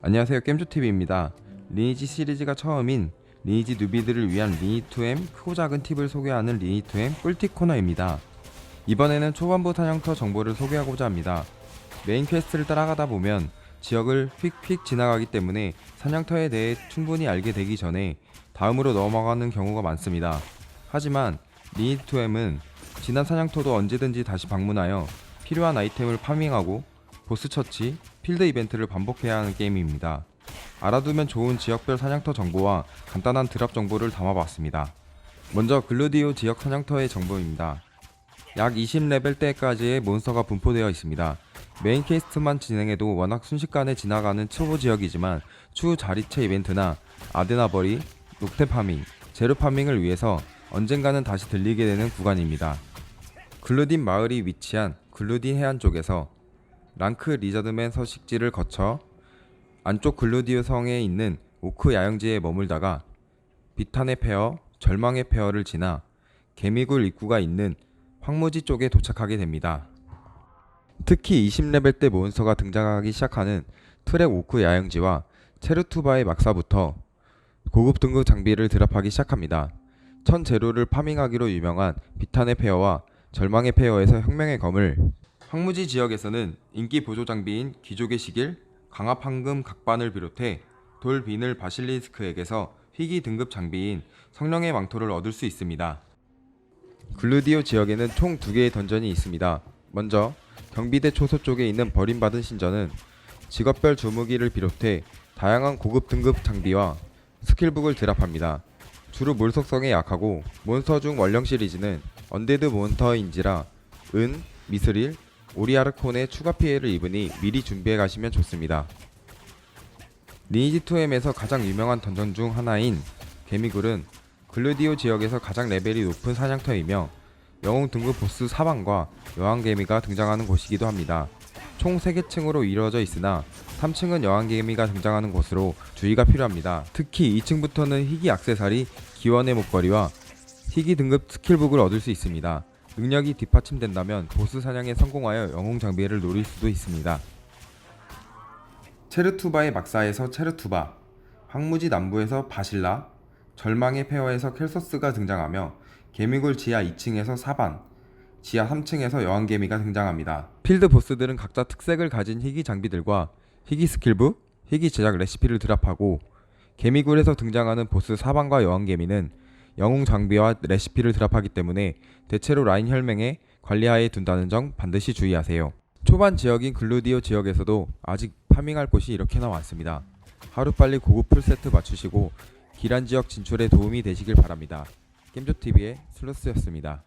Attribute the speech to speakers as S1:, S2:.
S1: 안녕하세요. 겜조TV입니다. 리니지 시리즈가 처음인 리니지 누비들을 위한 리니2M 크고 작은 팁을 소개하는 리니2M 꿀팁 코너입니다. 이번에는 초반부 사냥터 정보를 소개하고자 합니다. 메인 퀘스트를 따라가다 보면 지역을 휙휙 지나가기 때문에 사냥터에 대해 충분히 알게 되기 전에 다음으로 넘어가는 경우가 많습니다. 하지만 리니2M은 지난 사냥터도 언제든지 다시 방문하여 필요한 아이템을 파밍하고 보스 처치, 필드 이벤트를 반복해야 하는 게임입니다. 알아두면 좋은 지역별 사냥터 정보와 간단한 드랍 정보를 담아봤습니다. 먼저 글루디오 지역 사냥터의 정보입니다. 약 20레벨 때까지의 몬스터가 분포되어 있습니다. 메인 퀘스트만 진행해도 워낙 순식간에 지나가는 초보 지역이지만 추후 자리체 이벤트나 아데나버리, 녹태 파밍, 제로 파밍을 위해서 언젠가는 다시 들리게 되는 구간입니다. 글루딘 마을이 위치한 글루딘 해안 쪽에서 랑크 리자드맨 서식지를 거쳐 안쪽 글루디오 성에 있는 오크 야영지에 머물다가 비탄의 페어, 절망의 페어를 지나 개미굴 입구가 있는 황무지 쪽에 도착하게 됩니다. 특히 20레벨 때 몬스터가 등장하기 시작하는 트랙 오크 야영지와 체르투바의 막사부터 고급 등급 장비를 드랍하기 시작합니다. 천 제로를 파밍하기로 유명한 비탄의 페어와 절망의 페어에서 혁명의 검을 황무지 지역에서는 인기 보조 장비인 귀족의 시길, 강압 황금 각반을 비롯해 돌 비늘 바실리스크에게서 희귀 등급 장비인 성령의 망토를 얻을 수 있습니다. 글루디오 지역에는 총 두 개의 던전이 있습니다. 먼저 경비대 초소 쪽에 있는 버림받은 신전은 직업별 주무기를 비롯해 다양한 고급 등급 장비와 스킬북을 드랍합니다. 주로 물 속성에 약하고 몬스터 중 원령 시리즈는 언데드 몬스터인지라 은, 미스릴, 오리아르콘의 추가 피해를 입으니 미리 준비해 가시면 좋습니다. 리니지2M에서 가장 유명한 던전 중 하나인 개미굴은 글루디오 지역에서 가장 레벨이 높은 사냥터이며 영웅 등급 보스 사방과 여왕개미가 등장하는 곳이기도 합니다. 총 3개 층으로 이루어져 있으나 3층은 여왕개미가 등장하는 곳으로 주의가 필요합니다. 특히 2층부터는 희귀 악세사리, 기원의 목걸이와 희귀 등급 스킬북을 얻을 수 있습니다. 능력이 뒷받침된다면 보스 사냥에 성공하여 영웅 장비를 노릴 수도 있습니다. 체르투바의 막사에서 체르투바, 황무지 남부에서 바실라, 절망의 페어에서 켈서스가 등장하며 개미굴 지하 2층에서 사반, 지하 3층에서 여왕개미가 등장합니다. 필드 보스들은 각자 특색을 가진 희귀 장비들과 희귀 스킬북, 희귀 제작 레시피를 드랍하고 개미굴에서 등장하는 보스 사반과 여왕개미는 영웅 장비와 레시피를 드랍하기 때문에 대체로 라인 혈맹에 관리하에 둔다는 점 반드시 주의하세요. 초반 지역인 글루디오 지역에서도 아직 파밍할 곳이 이렇게나 많습니다. 하루빨리 고급 풀세트 맞추시고 기란 지역 진출에 도움이 되시길 바랍니다. 겜조TV의 슬러스였습니다.